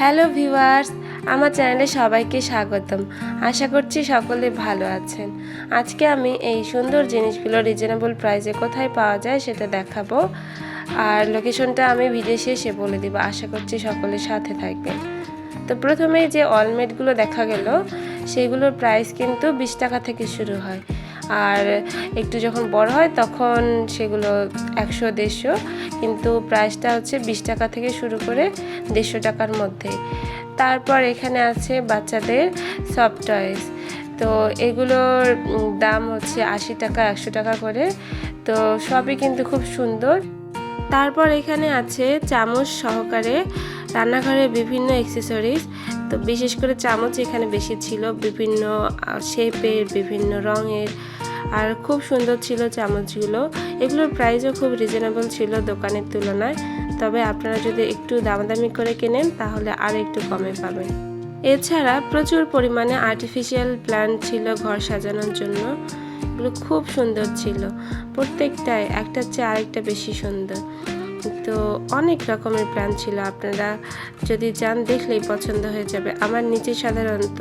Hello viewers, আমার চ্যানেলে সবাইকে স্বাগতম। আশা করছি সকলে ভালো আছেন। আজকে আমি এই সুন্দর জিনিসগুলো রিজনেবল প্রাইসে কোথায় পাওয়া যায় সেটা দেখাবো। আর লোকেশনটা আমি ভিডিও শেষে বলে দিব, আশা করছি সকলের সাথে থাকবেন। তো প্রথমে যে অলমেটগুলো দেখা গেল, সেগুলোর প্রাইস কিন্তু বিশ টাকা থেকে শুরু হয়। আর একটু যখন বড় হয় তখন সেগুলো একশো, দেড়শো। কিন্তু প্রাইসটা হচ্ছে বিশ টাকা থেকে শুরু করে দেড়শো টাকার মধ্যে। তারপর এখানে আছে বাচ্চাদের সফট টয়েস। তো এগুলোর দাম হচ্ছে আশি টাকা, একশো টাকা করে। তো সবই কিন্তু খুব সুন্দর। তারপর এখানে আছে চামচ সহকারে রান্নাঘরের বিভিন্ন অ্যাক্সেসরিজ তো বিশেষ করে চামচ এখানে বেশি ছিল, বিভিন্ন শেপের বিভিন্ন রঙের, আর খুব সুন্দর ছিল চামচগুলো। এগুলোর প্রাইসও খুব রিজনেবল ছিল দোকানের তুলনায়। তবে আপনারা যদি একটু দামাদামি করে কেনেন, তাহলে আর একটু কমে পাবেন। এছাড়া প্রচুর পরিমাণে আর্টিফিশিয়াল প্ল্যান্ট ছিল ঘর সাজানোর জন্য। এগুলো খুব সুন্দর ছিল। প্রত্যেকটাই একটার চেয়ে আরেকটা বেশি সুন্দর। তো অনেক রকমের প্ল্যান ছিল। আপনারা যদি যান দেখলেই পছন্দ হয়ে যাবে। আমার নিচে সাধারণত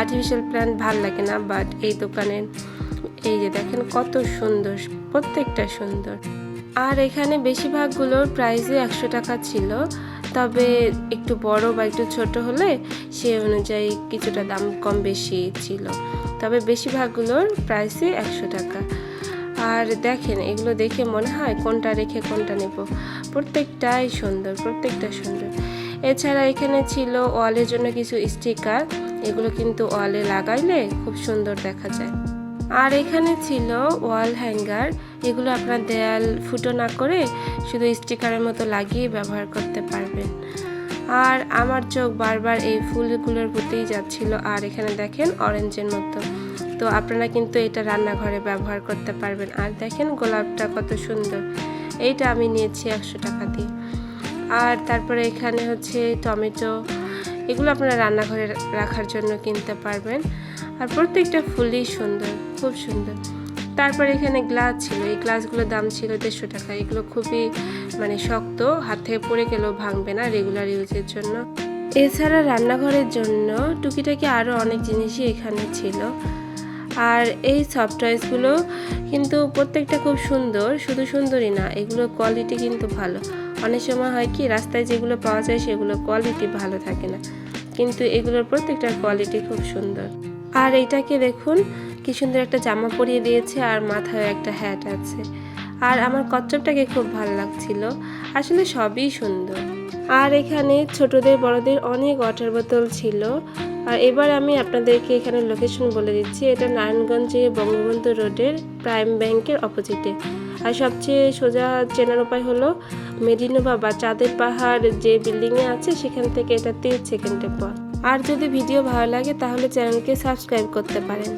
আর্টিফিশিয়াল প্ল্যান্ট ভালো লাগে না বাট এই দোকানের এই যে দেখেন কত সুন্দর, প্রত্যেকটা সুন্দর। আর এখানে বেশিরভাগগুলোর প্রাইসই একশো টাকা ছিল, তবে একটু বড় বা একটু ছোট হলে সে অনুযায়ী কিছুটা দাম কম বেশি ছিল। তবে বেশিরভাগগুলোর প্রাইসই একশো টাকা। আর দেখেন, এগুলো দেখে মনে হয় কোনটা রেখে কোনটা নেব। প্রত্যেকটাই সুন্দর, প্রত্যেকটা সুন্দর। এছাড়া এখানে ছিল ওয়ালের জন্য কিছু স্টিকার। এগুলো কিন্তু ওয়ালে লাগাইলে খুব সুন্দর দেখা যায়। আর এখানে ছিল ওয়াল হ্যাঙ্গার। এগুলো আপনার দেয়াল ফুটো না করে শুধু স্টিকারের মতো লাগিয়ে ব্যবহার করতে পারবেন। আর আমার চোখ বারবার এই ফুলগুলোর প্রতিই যাচ্ছিল। আর এখানে দেখেন অরেঞ্জের মতো। তো আপনারা কিন্তু এটা রান্নাঘরে ব্যবহার করতে পারবেন। আর দেখেন গোলাপটা কত সুন্দর। এইটা আমি নিয়েছি একশো টাকা দিয়ে। আর তারপরে এখানে হচ্ছে টমেটো। এগুলো আপনারা রান্নাঘরে রাখার জন্য কিনতে পারবেন। আর প্রত্যেকটা ফুলই সুন্দর, খুব সুন্দর। তারপর এখানে গ্লাস ছিল। এই গ্লাসগুলোর দাম ছিল দেড়শো টাকা। এগুলো খুবই মানে শক্ত, হাত থেকে পড়ে গেলেও ভাঙবে না রেগুলার ইউজের জন্য। এছাড়া রান্নাঘরের জন্য টুকিটাকি আরও অনেক জিনিসই এখানে ছিল। আর এই সফট টয়েসগুলো কিন্তু প্রত্যেকটা খুব সুন্দর, শুধু সুন্দরই না, এগুলো কোয়ালিটি কিন্তু ভালো। অনেক সময় হয় কি, রাস্তায় যেগুলো পাওয়া যায় সেগুলো কোয়ালিটি ভালো থাকে না, কিন্তু এগুলোর প্রত্যেকটার কোয়ালিটি খুব সুন্দর। আর এইটাকে দেখুন, কি সুন্দর একটা জামা পরিয়ে দিয়েছে আর মাথায় একটা হ্যাট আছে। আর আমার কচ্ছপটাকে খুব ভালো লাগছিল, আসলে সবই সুন্দর। আর এখানে ছোটদের, বড়দের অনেক ওয়াটার বোতল ছিল। আর এবার আমি আপনাদেরকে এখানে লোকেশন বলে দিচ্ছি। এটা নারায়ণগঞ্জে বঙ্গবন্ধু রোডের প্রাইম ব্যাংকের অপোজিটে আর সবচেয়ে সোজা চেনার উপায় হলো মেডিনোভা বা চাঁদের পাহাড় যে বিল্ডিংয়ে আছে, সেখান থেকে এটা তিরিশ সেকেন্ডের পর আর যদি ভিডিও ভালো লাগে, তাহলে চ্যানেলকে সাবস্ক্রাইব করতে পারেন।